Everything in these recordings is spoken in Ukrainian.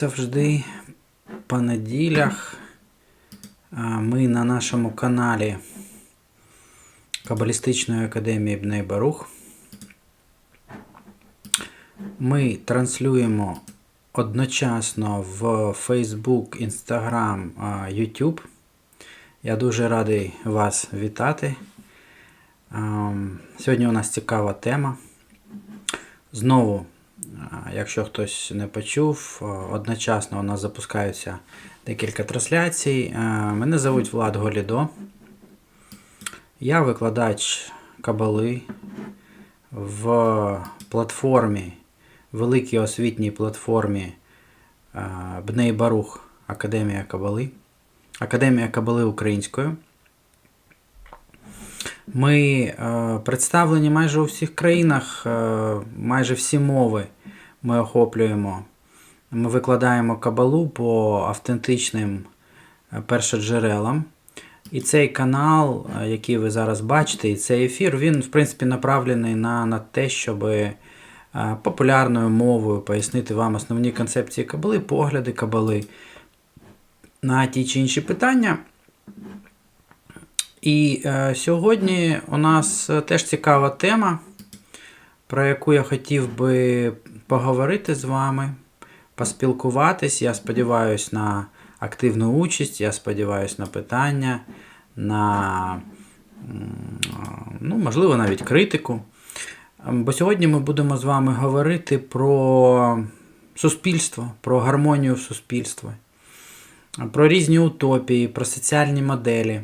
Завжди по неділях ми на нашому каналі Кабалістичної академії Бней Барух. Ми транслюємо одночасно в Facebook, Instagram, YouTube. Я дуже радий вас вітати. Сьогодні у нас цікава тема. Знову, якщо хтось не почув, одночасно у нас запускаються декілька трансляцій. Мене звуть Влад Голідо. Я викладач кабали в платформі, великій освітній платформі а, Бней Барух Академія Кабали. Академія Кабали українською. Ми е, представлені майже у всіх країнах, е, майже всі мови ми охоплюємо. Ми викладаємо кабалу по автентичним е, першоджерелам. І цей канал, е, який ви зараз бачите, і цей ефір, він, в принципі, направлений на, на те, щоб е, популярною мовою пояснити вам основні концепції кабали, погляди кабали на ті чи інші питання. І е, сьогодні у нас теж цікава тема, про яку я хотів би поговорити з вами, поспілкуватись. Я сподіваюся на активну участь, я сподіваюся на питання, на, ну, можливо, навіть критику. Бо сьогодні ми будемо з вами говорити про суспільство, про гармонію в суспільстві, про різні утопії, про соціальні моделі.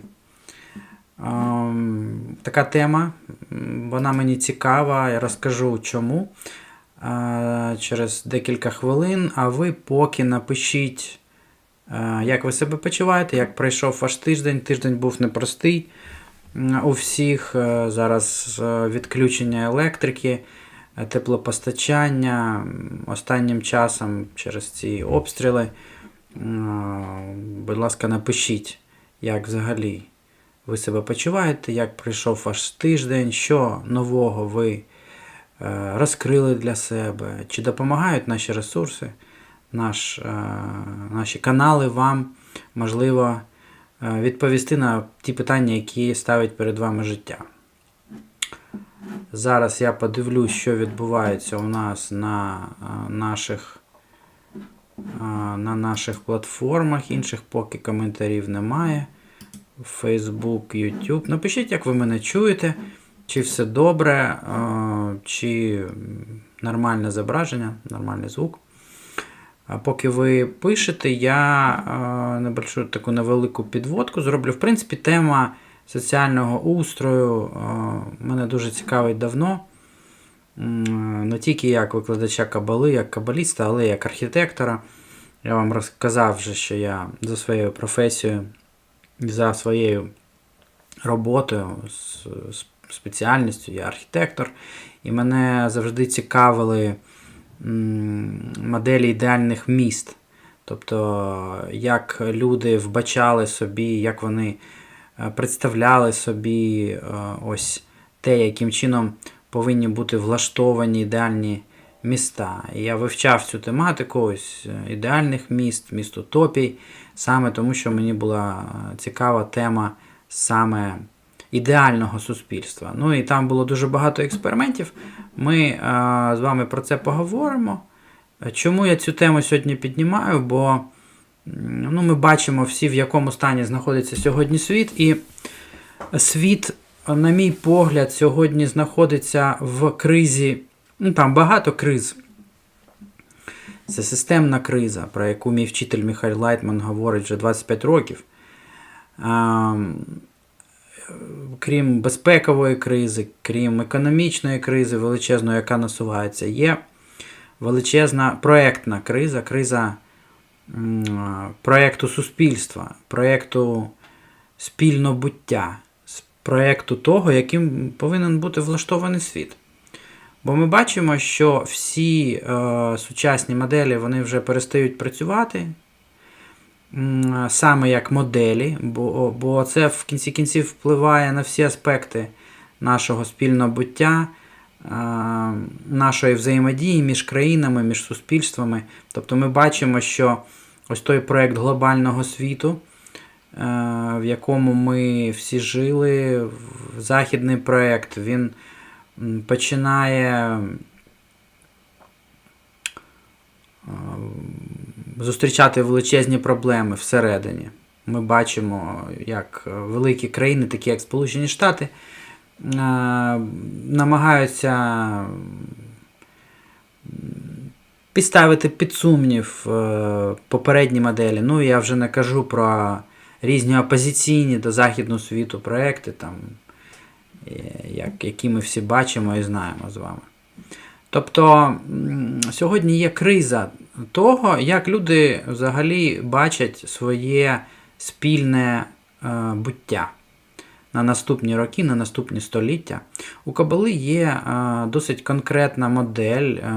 Ем, Така тема, вона мені цікава, я розкажу чому через декілька хвилин. А ви поки напишіть, як ви себе почуваєте, як пройшов ваш тиждень. Тиждень був непростий у всіх. Е, Зараз е, відключення електрики, е, теплопостачання. Останнім часом через ці обстріли. Будь ласка, напишіть, як взагалі ви себе почуваєте, як пройшов ваш тиждень, що нового ви розкрили для себе, чи допомагають наші ресурси, наш, е, наші канали вам, можливо, е, відповісти на ті питання, які ставить перед вами життя. Зараз я подивлюсь, що відбувається у нас на е, наших, е, на наших платформах. Інших поки коментарів немає. Facebook, YouTube. Напишіть, як ви мене чуєте, чи все добре, е, чи нормальне зображення, нормальний звук. Поки ви пишете, я е, небольшу таку невелику підводку зроблю. В принципі, тема соціального устрою е, мене дуже цікавить давно. Не тільки як викладача кабали, як кабаліста, але як архітектора. Я вам розказав вже, що я за своєю професією за своєю роботою, з- спеціальністю, я архітектор, і мене завжди цікавили моделі ідеальних міст. Тобто, як люди вбачали собі, як вони е, представляли собі е, ось те, яким чином повинні бути влаштовані ідеальні міста. І я вивчав цю тематику ось е, ідеальних міст, міст утопій, саме тому, що мені була цікава тема саме ідеального суспільства. Ну і там було дуже багато експериментів. Ми е, з вами про це поговоримо. Чому я цю тему сьогодні піднімаю? Бо ну, ми бачимо всі, в якому стані знаходиться сьогодні світ, і світ, на мій погляд, сьогодні знаходиться в кризі. Ну, там багато криз. Це системна криза, про яку мій вчитель Михайло Лайтман говорить вже 25 років. Крім безпекової кризи, крім економічної кризи, величезної, яка насувається, є величезна проєктна криза, криза проєкту суспільства, проєкту спільнобуття, проєкту того, яким повинен бути влаштований світ. Бо ми бачимо, що всі е, сучасні моделі вони вже перестають працювати саме як моделі, бо, бо це в кінці кінців впливає на всі аспекти нашого спільного буття, нашої взаємодії між країнами, між суспільствами. Тобто ми бачимо, що ось той проєкт глобального світу, е, в якому ми всі жили, західний проєкт, він починає зустрічати величезні проблеми всередині. Ми бачимо, як е, великі країни, такі як Сполучені Штати, е, намагаються підставити під сумнів е, попередні моделі. Ну, я вже не кажу про різні опозиційні до західного світу проекти, там, як, які ми всі бачимо і знаємо з вами. Тобто сьогодні є криза того, як люди взагалі бачать своє спільне е, буття на наступні роки, на наступні століття. У Кабали є е, досить конкретна модель, е,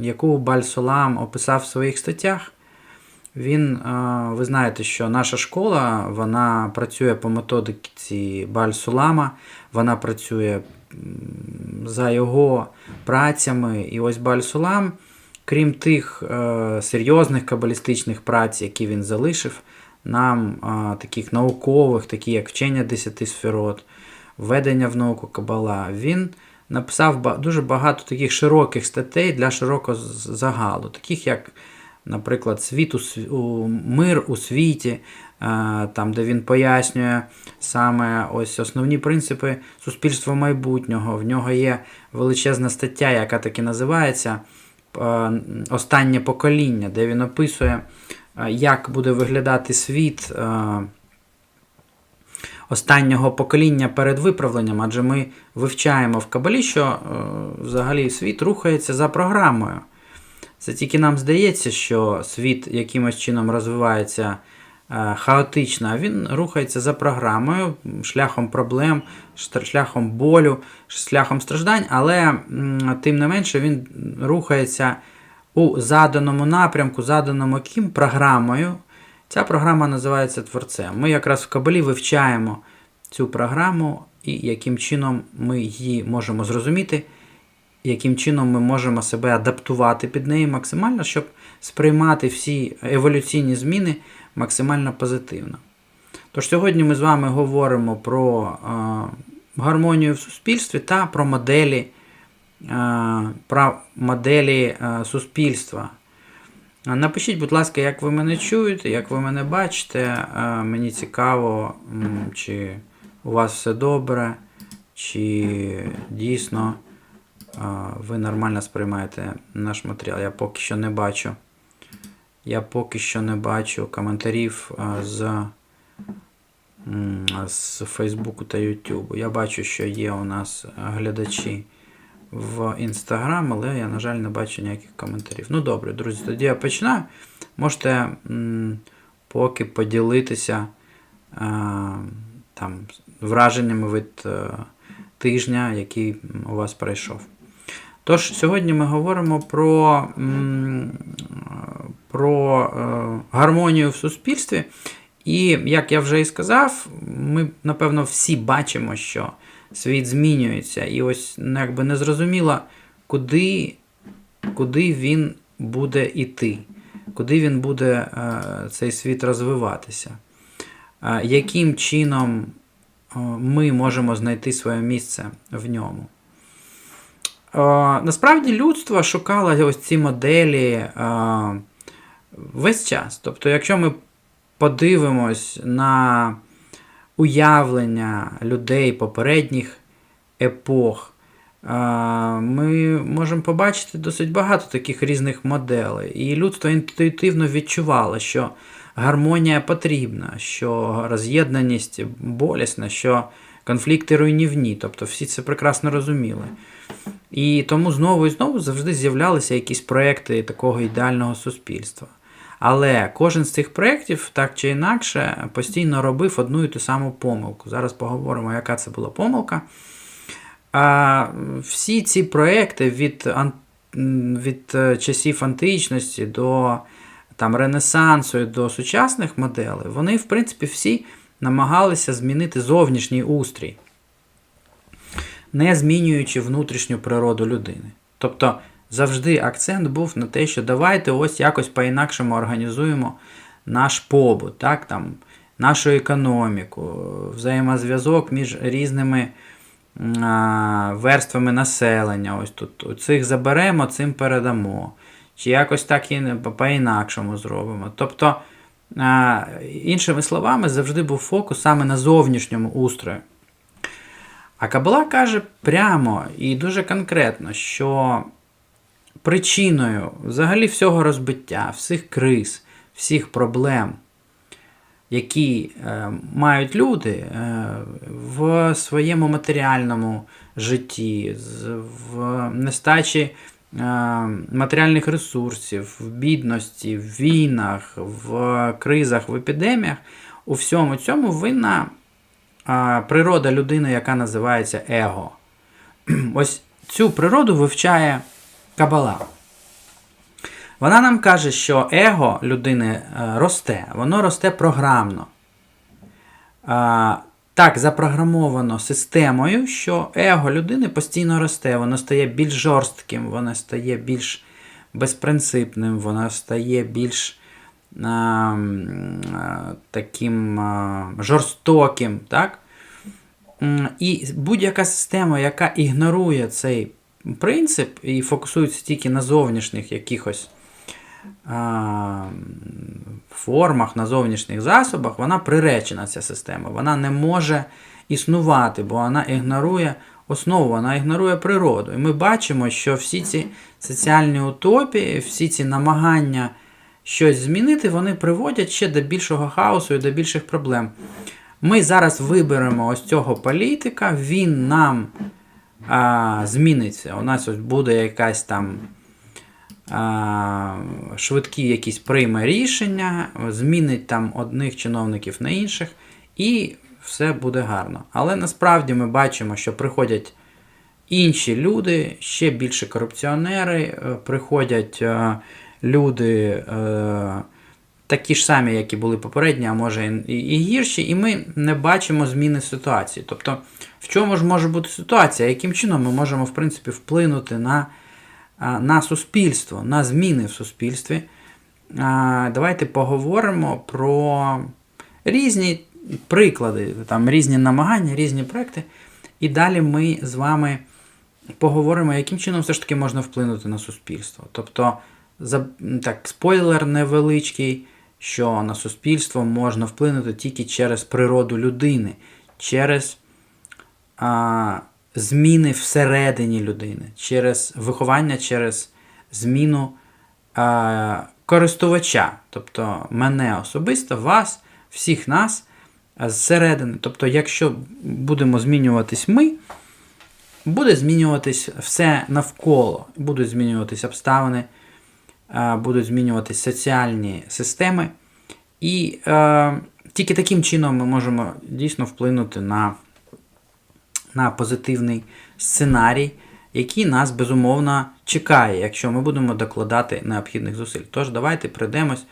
яку Баль-Солам описав в своїх статтях. Він, ви знаєте, що наша школа вона працює по методиці Баль-Сулама, вона працює за його працями. І ось Баль-Сулам, крім тих е, серйозних кабалістичних праць, які він залишив, нам е, таких наукових, такі як вчення десяти сферот, введення в науку Кабала, він написав дуже багато таких широких статей для широкого загалу, таких як наприклад, світ у, мир у світі, е, там, де він пояснює саме ось основні принципи суспільства майбутнього. В нього є величезна стаття, яка так і називається Останнє покоління, де він описує, е, як буде виглядати світ. е, Останнього покоління перед виправленням, адже ми вивчаємо в Кабалі, що е, взагалі світ рухається за програмою. Це тільки нам здається, що світ якимось чином розвивається е, хаотично, а він рухається за програмою, шляхом проблем, шляхом болю, шляхом страждань, але тим не менше він рухається у заданому напрямку, заданому ким програмою. Ця програма називається творцем. Ми якраз в Кабалі вивчаємо цю програму і яким чином ми її можемо зрозуміти яким чином ми можемо себе адаптувати під неї максимально, щоб сприймати всі еволюційні зміни максимально позитивно. Тож сьогодні ми з вами говоримо про е, гармонію в суспільстві та про моделі, е, про моделі е, суспільства. Напишіть, будь ласка, як ви мене чуєте, як ви мене бачите. Мені цікаво, чи у вас все добре, чи дійсно ви нормально сприймаєте наш матеріал. Я поки що не бачу. Я поки що не бачу коментарів з, з Фейсбуку та Ютубу. Я бачу, що є у нас глядачі в Інстаграм, але я, на жаль, не бачу ніяких коментарів. Ну добре, друзі, тоді я починаю. Можете поки поділитися там, враженнями від е, тижня, який у вас пройшов. Тож, сьогодні ми говоримо про, про е, гармонію в суспільстві. І, як я вже і сказав, ми, напевно, всі бачимо, що світ змінюється. І ось ну, якби не зрозуміло, куди, куди він буде йти, куди він буде е, цей світ розвиватися. Е, яким чином ми можемо знайти своє місце в ньому. Е, Насправді людство шукало ось ці моделі е, весь час. Тобто, якщо ми подивимось на уявлення людей попередніх епох, е, ми можемо побачити досить багато таких різних моделей. І людство інтуїтивно відчувало, що гармонія потрібна, що роз'єднаність болісна, що конфлікти руйнівні. Тобто всі це прекрасно розуміли. І тому знову і знову завжди з'являлися якісь проекти такого ідеального суспільства. Але кожен з цих проєктів так чи інакше постійно робив одну і ту саму помилку. Зараз поговоримо, яка це була помилка. А всі ці проекти від, від е, часів античності до там, Ренесансу і до сучасних моделей, вони, в принципі, всі намагалися змінити зовнішній устрій. Не змінюючи внутрішню природу людини. Тобто завжди акцент був на те, що давайте ось якось по-інакшому організуємо наш побут, так, там, нашу економіку, взаємозв'язок між різними а, верствами населення. Ось тут цих заберемо, цим передамо. Чи якось так і по-інакшому зробимо. Тобто, а, іншими словами, завжди був фокус саме на зовнішньому устрою. А Кабала каже прямо і дуже конкретно, що причиною взагалі всього розбиття, всіх криз, всіх проблем, які е, мають люди е, в своєму матеріальному житті, в нестачі е, матеріальних ресурсів, в бідності, в війнах, в кризах, в епідеміях, у всьому цьому винна природа людини, яка називається его. Ось цю природу вивчає Кабала. Вона нам каже, що его людини е, росте, воно росте програмно. Так запрограмовано системою, що его людини постійно росте, воно стає більш жорстким, воно стає більш безпринципним, воно стає більш а, а, таким а, жорстоким. Так? І будь-яка система, яка ігнорує цей принцип і фокусується тільки на зовнішніх якихось а, формах, на зовнішніх засобах, вона приречена ця система. Вона не може існувати, бо вона ігнорує основу, вона ігнорує природу. І ми бачимо, що всі ці соціальні утопії, всі ці намагання щось змінити, вони приводять ще до більшого хаосу і до більших проблем. Ми зараз виберемо ось цього політика, він нам а, зміниться. У нас ось буде якась там а, швидкі якісь прийме рішення, змінить там одних чиновників на інших, і все буде гарно. Але насправді ми бачимо, що приходять інші люди, ще більше корупціонери, е, приходять е, люди. е, Такі ж самі, які були попередні, а може і, і гірші, і ми не бачимо зміни ситуації. Тобто, в чому ж може бути ситуація? Яким чином ми можемо, в принципі, вплинути на, на суспільство, на зміни в суспільстві? Давайте поговоримо про різні приклади, там, різні намагання, різні проекти. І далі ми з вами поговоримо, яким чином все ж таки можна вплинути на суспільство. Тобто, так, спойлер невеличкий, що на суспільство можна вплинути тільки через природу людини, через а, зміни всередині людини, через виховання, через зміну а, користувача, тобто мене особисто, вас, всіх нас зсередини. Тобто, якщо будемо змінюватись ми, буде змінюватись все навколо, будуть змінюватись обставини, будуть змінюватись соціальні системи. І е, тільки таким чином ми можемо дійсно вплинути на, на позитивний сценарій, який нас безумовно чекає, якщо ми будемо докладати необхідних зусиль. Тож давайте пройдемось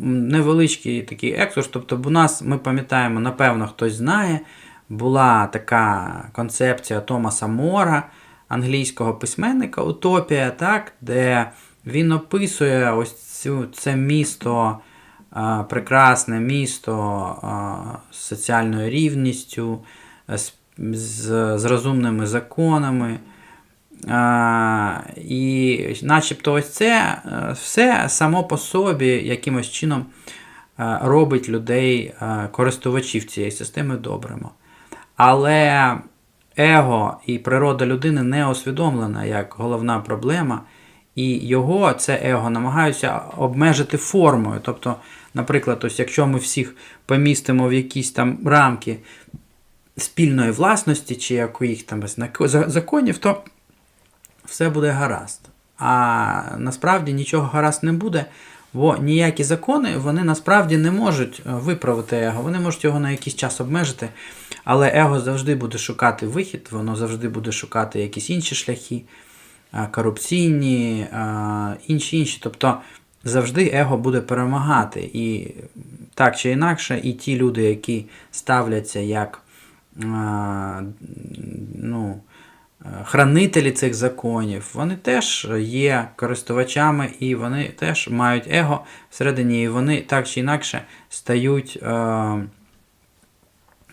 невеличкий такий екскурс. Тобто, у нас, ми пам'ятаємо, напевно, хтось знає, була така концепція Томаса Мора, англійського письменника Утопія, так, де він описує ось цю, це місто, а, прекрасне місто а, з соціальною рівністю, з, з, з розумними законами. А, і начебто ось це е, все само по собі якимось чином е, робить людей, е, користувачів цієї системи добрими. Але его і природа людини не усвідомлена як головна проблема, і його, це его, намагаються обмежити формою. Тобто, наприклад, ось якщо ми всіх помістимо в якісь там рамки спільної власності чи якоїх там законів, то все буде гаразд. А насправді нічого гаразд не буде, бо ніякі закони вони насправді не можуть е, виправити его. Вони можуть його на якийсь час обмежити, але его завжди буде шукати вихід, воно завжди буде шукати якісь інші шляхи, корупційні, е, інші інші. Тобто завжди его буде перемагати. І так чи інакше, і ті люди, які ставляться як е, ну, хранителі цих законів, вони теж є користувачами і вони теж мають его всередині, і вони так чи інакше стають е,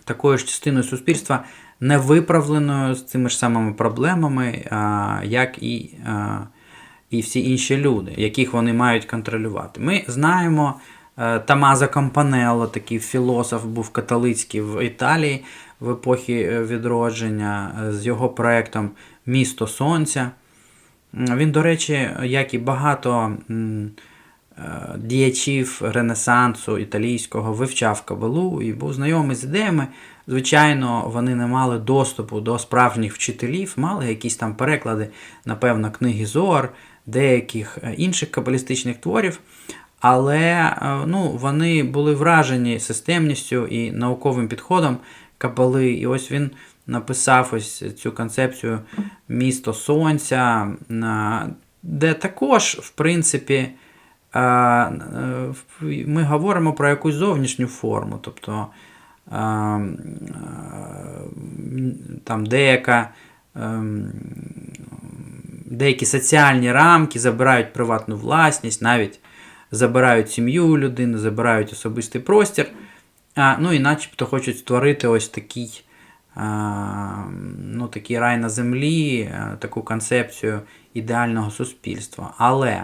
такою ж частиною суспільства, невиправленою з цими ж самими проблемами, е, як і, е, і всі інші люди, яких вони мають контролювати. Ми знаємо. е, Тамазо Кампанелло, такий філософ, був католицький в Італії в епохі відродження з його проектом Місто Сонця. Він, до речі, як і багато діячів Ренесансу італійського, вивчав Кабалу і був знайомий з ідеями. Звичайно, вони не мали доступу до справжніх вчителів, мали якісь там переклади, напевно, книги Зоар, деяких е, інших кабалістичних творів. Але е, ну, вони були вражені системністю і науковим підходом Кабали. І ось він написав ось цю концепцію місто Сонця, де також, в принципі, е, ми говоримо про якусь зовнішню форму. Тобто там деяка. ем, Деякі соціальні рамки забирають приватну власність, навіть забирають сім'ю людини, забирають особистий простір. Ну і начебто хочуть створити ось такий, ну, такий рай на землі, таку концепцію ідеального суспільства. Але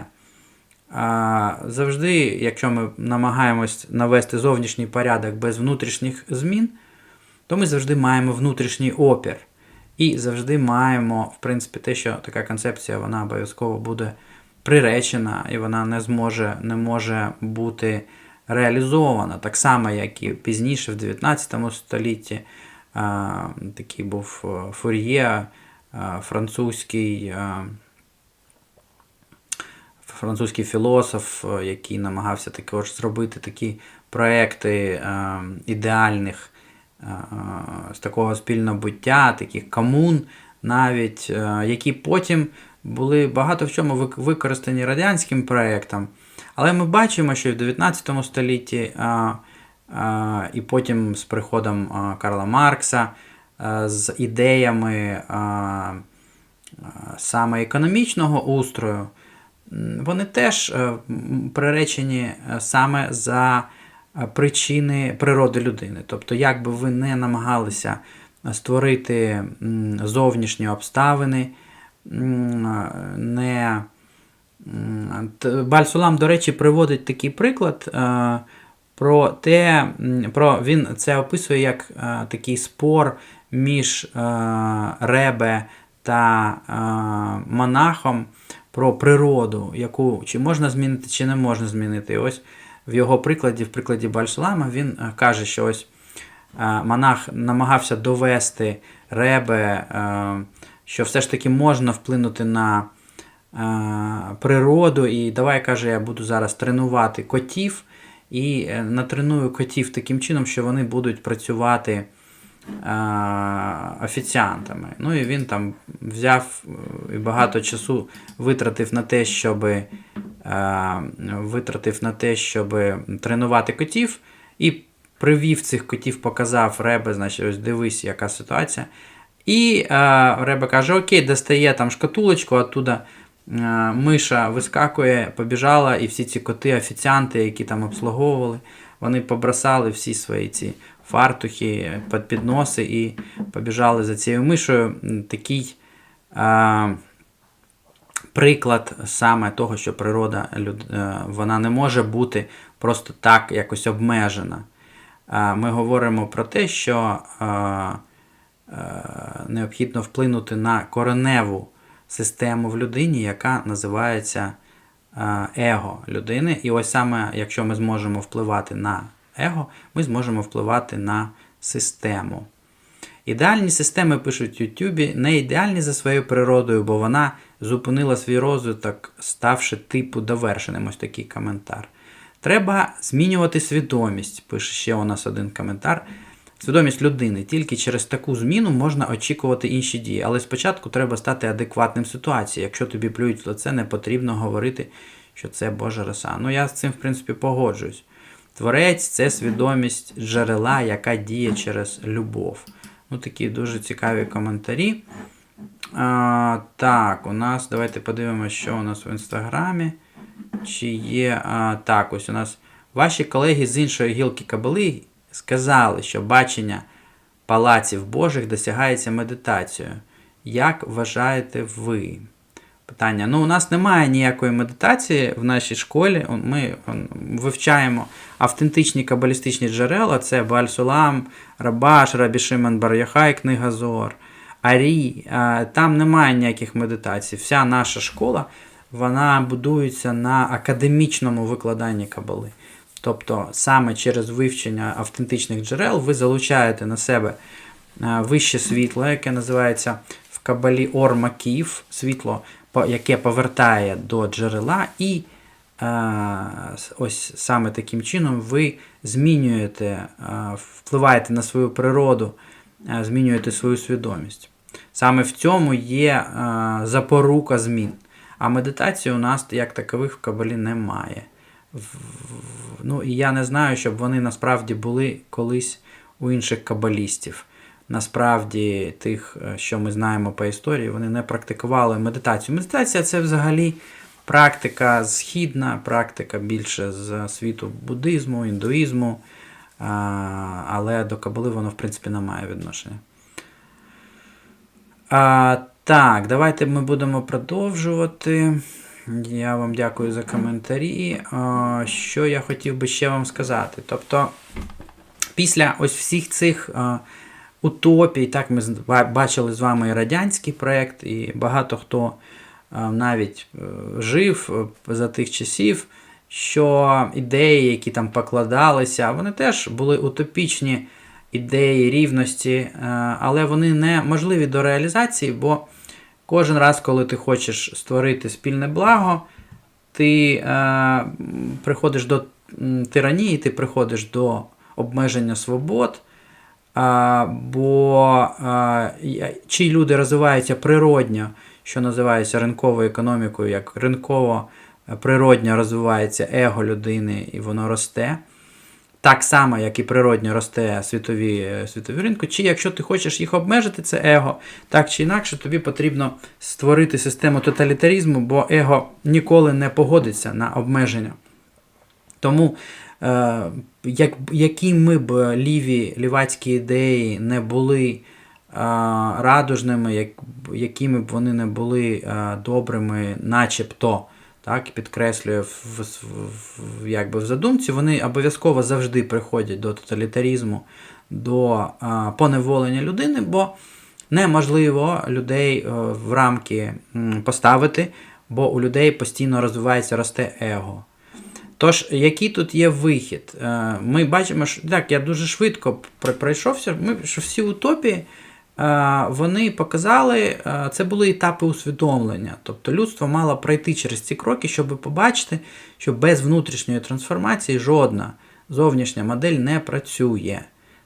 завжди, якщо ми намагаємось навести зовнішній порядок без внутрішніх змін, то ми завжди маємо внутрішній опір. І завжди маємо, в принципі, те, що така концепція вона обов'язково буде приречена, і вона не зможе, не може бути реалізована. Так само, як і пізніше, в 19 столітті, такий був е, Фур'є, французький. Французький філософ, е, який намагався також зробити такі проекти е, ідеальних е, з такого спільного буття, таких комун, навіть, які потім були багато в чому використані радянським проектом. Але ми бачимо, що і в 19 столітті і потім з приходом Карла Маркса, з ідеями саме економічного устрою, вони теж е, приречені е, саме за е, причини природи людини. Тобто, як би ви не намагалися створити зовнішні обставини, не Бальсулам, до речі, приводить такий приклад про те, про, він це описує як е, такий спор між е, Ребе та е, монахом про природу, яку чи можна змінити, чи не можна змінити. І ось в його прикладі, в прикладі Бальсулама, він е, каже, що ось е, монах намагався довести Ребе, е, що все ж таки можна вплинути на природу. І давай каже, я буду зараз тренувати котів. І натреную котів таким чином, що вони будуть працювати офіціантами. Ну і він там взяв е, і багато часу витратив на те, щоб е, витратив на те, щоб тренувати котів, і привів цих котів, показав Ребе, значить, ось дивись, яка ситуація. І е, Ребе каже: Окей, достає там шкатулочку, оттуда е, миша вискакує, побіжала, і всі ці коти, офіціанти, які там обслуговували, вони побросали всі свої ці фартухи під підноси і побіжали за цією мишою. Такий е, приклад саме того, що природа е, вона не може бути просто так якось обмежена. Е, Ми говоримо про те, що е, е, необхідно вплинути на кореневу систему в людині, яка називається е, его людини. І ось саме, якщо ми зможемо впливати на его, ми зможемо впливати на систему. Ідеальні системи пишуть в Ютубі не ідеальні за своєю природою, бо вона зупинила свій розвиток, ставши типу довершеним. Ось такий коментар. Треба змінювати свідомість, пише ще у нас один коментар. Свідомість людини. Тільки через таку зміну можна очікувати інші дії. Але спочатку треба стати адекватним ситуації. Якщо тобі плюють в лице, не потрібно говорити, що це Божа роса. Ну я з цим, в принципі, погоджуюсь. Творець це свідомість джерела, яка діє через любов. Ну, такі дуже цікаві коментарі. А, так, у нас, давайте подивимося, що у нас в інстаграмі. Чи є. А, так, ось у нас ваші колеги з іншої гілки кабали сказали, що бачення палаців Божих досягається медитацією. Як вважаєте ви? Питання. Ну, у нас немає ніякої медитації в нашій школі. Ми вивчаємо автентичні кабалістичні джерела: це Бальсулам, Рабаш, Рабі Шимон Бар-Яхай, Книга Зор, Арі. Там немає ніяких медитацій. Вся наша школа вона будується на академічному викладанні кабали. Тобто саме через вивчення автентичних джерел ви залучаєте на себе е, вище світло, яке називається в кабалі Ормаків, світло, яке повертає до джерела, і е, ось саме таким чином ви змінюєте, е, впливаєте на свою природу, змінюєте свою свідомість. Саме в цьому є запорука змін. А медитації у нас як такових в кабалі немає. Ну, і я не знаю, щоб вони насправді були колись у інших кабалістів. Насправді, тих, е, що ми знаємо по історії, вони не практикували медитацію. Медитація це взагалі практика східна, практика більше з світу буддизму, індуїзму, але до кабали воно, в принципі, не має відношення. А, так, давайте ми будемо продовжувати. Я вам дякую за коментарі. Що я хотів би ще вам сказати? Тобто, після ось всіх цих утопій, так, ми бачили з вами і радянський проєкт, і багато хто навіть е, жив е, за тих часів, що ідеї, які там покладалися, вони теж були утопічні ідеї рівності, е, але вони не можливі до реалізації, бо кожен раз, коли ти хочеш створити спільне благо, ти е, приходиш до тиранії, ти приходиш до обмеження свобод. А, бо а, чи люди розвиваються природньо, що називається ринковою економікою, як ринково е, природньо розвивається его людини і воно росте. Так само, як і природньо росте світові, е, світові ринку, чи якщо ти хочеш їх обмежити, це его, так чи інакше, тобі потрібно створити систему тоталітарізму, бо его ніколи не погодиться на обмеження. Тому, е, як, які ми б ліві лівацькі ідеї не були е, радужними, як, якими б вони не були е, добрими, начебто, так, підкреслює в, в, в, якби в задумці, вони обов'язково завжди приходять до тоталітарізму, до е, поневолення людини, бо неможливо людей е, в рамки м, поставити, бо у людей постійно розвивається росте его. Тож, який тут є вихід? Е, Ми бачимо, що так, я дуже швидко пр- пройшовся, ми, що всі утопії вони показали, е, це були етапи усвідомлення. Тобто людство мало пройти через ці кроки, щоб побачити, що без внутрішньої трансформації жодна зовнішня модель не працює.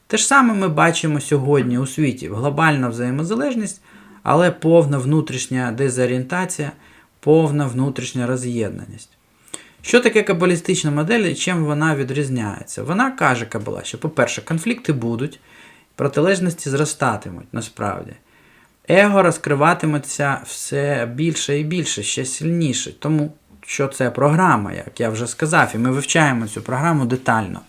Те ж саме ми бачимо сьогодні у світі: глобальна взаємозалежність, але повна внутрішня дезорієнтація, повна внутрішня роз'єднаність. Що таке кабалістична модель і чим вона відрізняється? Вона каже Кабала, що, по-перше, конфлікти будуть, протилежності зростатимуть насправді. Его розкриватиметься все більше і більше, ще сильніше. Тому що це програма, як я вже сказав, і ми вивчаємо цю програму детально.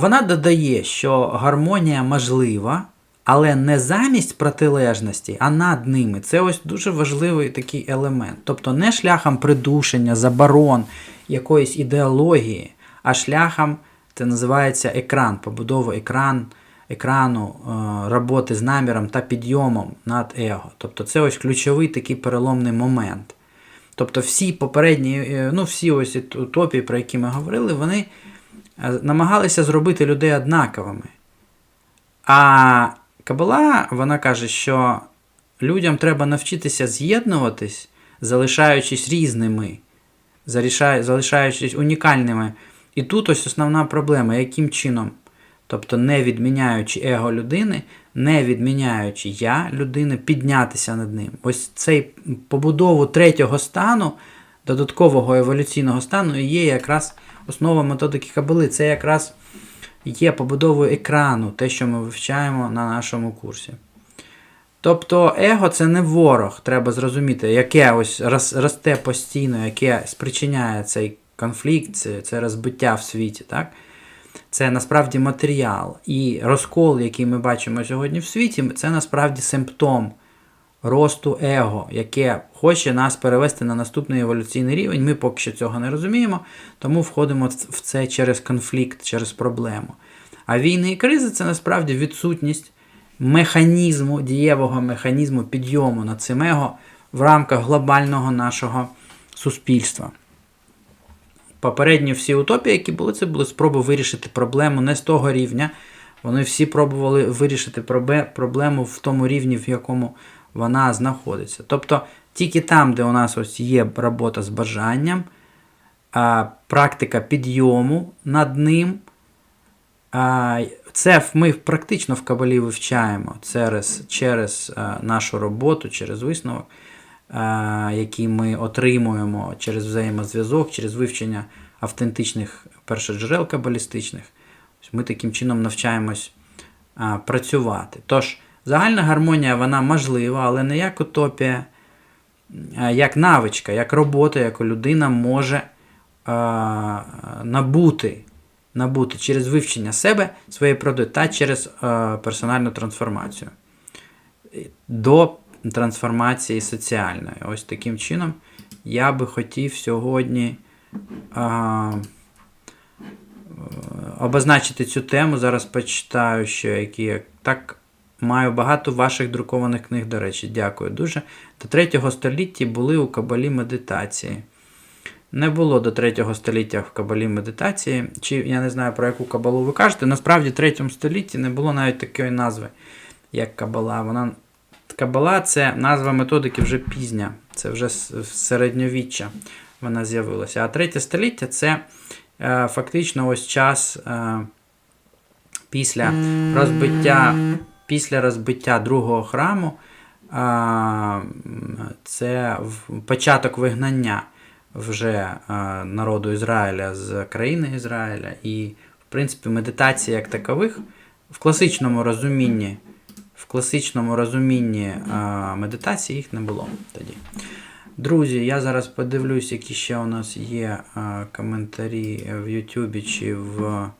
Вона додає, що гармонія можлива, але не замість протилежності, а над ними. Це ось дуже важливий такий елемент. Тобто не шляхом придушення, заборон якоїсь ідеології, а шляхом, це називається екран, побудова екран, екрану, е, роботи з наміром та підйомом над его. Тобто це ось ключовий такий переломний момент. Тобто всі попередні, е, ну всі ось утопії, про які ми говорили, вони е, намагалися зробити людей однаковими. А Кабала, вона каже, що людям треба навчитися з'єднуватись, залишаючись різними, залишаючись унікальними. І тут ось основна проблема, яким чином? Тобто, не відміняючи его людини, не відміняючи я людини, піднятися над ним. Ось цей побудову третього стану, додаткового еволюційного стану, є якраз основа методики Кабали. Це якраз є побудовою екрану, те, що ми вивчаємо на нашому курсі. Тобто его це не ворог, треба зрозуміти, яке ось росте постійно, яке спричиняє цей конфлікт, це, розбиття в світі. Так? Це насправді матеріал. І розкол, який ми бачимо сьогодні в світі, це насправді симптом росту его, яке хоче нас перевести на наступний еволюційний рівень. Ми поки що цього не розуміємо, тому входимо в це через конфлікт, через проблему. А війни і кризи це насправді відсутність механізму, дієвого механізму підйому на цим его в рамках глобального нашого суспільства. Попередні всі утопії, які були, це були спроби вирішити проблему не з того рівня. Вони всі пробували вирішити проблему в тому рівні, в якому вона знаходиться. Тобто тільки там, де у нас ось є робота з бажанням, практика підйому над ним. Це ми практично в Кабалі вивчаємо через, через нашу роботу, через висновок, а, який ми отримуємо через взаємозв'язок, через вивчення автентичних першоджерел кабалістичних. Ми таким чином навчаємось працювати. Тож, загальна гармонія вона можлива, але не як утопія, а як навичка, як робота, яку людина може набути, набути через вивчення себе, своєї природи та через а, персональну трансформацію. До трансформації соціальної. Ось таким чином я би хотів сьогодні а, е, обозначити цю тему. Зараз почитаю ще, які так маю багато ваших друкованих книг, до речі, дякую дуже. До 3 століття були у Кабалі медитації. Не було до 3 століття в Кабалі медитації. Чи я не знаю про яку кабалу ви кажете. Насправді в 3 столітті не було навіть такої назви, як Кабала. Вона Кабала це назва методики вже пізня, це вже середньовіччя вона з'явилася. А третє століття це е, фактично ось час е, після розбиття, після розбиття другого храму. е, це в- початок вигнання вже е, народу Ізраїля з країни Ізраїля. І, в принципі, медитації як такових в класичному розумінні в класичному розумінні а, медитації їх не було тоді. Друзі, я зараз подивлюсь, які ще у нас є а, коментарі в Ютубі чи в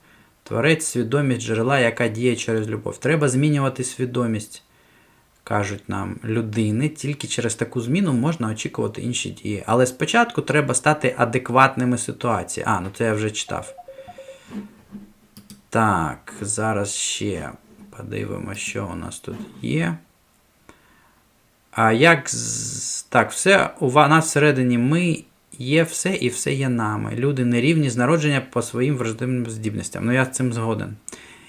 Творець свідомість джерела, яка діє через любов. Треба змінювати свідомість, кажуть нам людини. Тільки через таку зміну можна очікувати інші дії. Але спочатку треба стати адекватними ситуації. А, ну це я вже читав. Так, зараз ще подивимося, що у нас тут є. А як. Так, все у нас всередині ми є все і все є нами. Люди нерівні з народження по своїм врожденним здібностям. Ну я з цим згоден.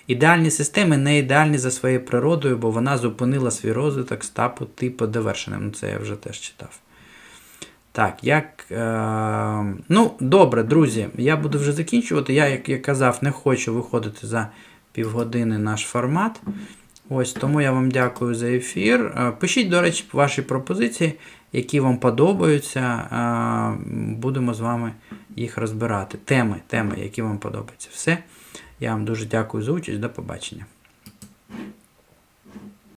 Ідеальні системи не ідеальні за своєю природою, бо вона зупинила свій розвиток стапу типу довершеним. Ну, це я вже теж читав. Так, як. Е... Ну, добре, друзі, я буду вже закінчувати. Я, як я казав, не хочу виходити за півгодини наш формат. Ось тому я вам дякую за ефір. Е, Пишіть, до речі, ваші пропозиції, які вам подобаються. Е, Будемо з вами їх розбирати. Теми, теми, які вам подобаються. Все. Я вам дуже дякую за участь. До побачення.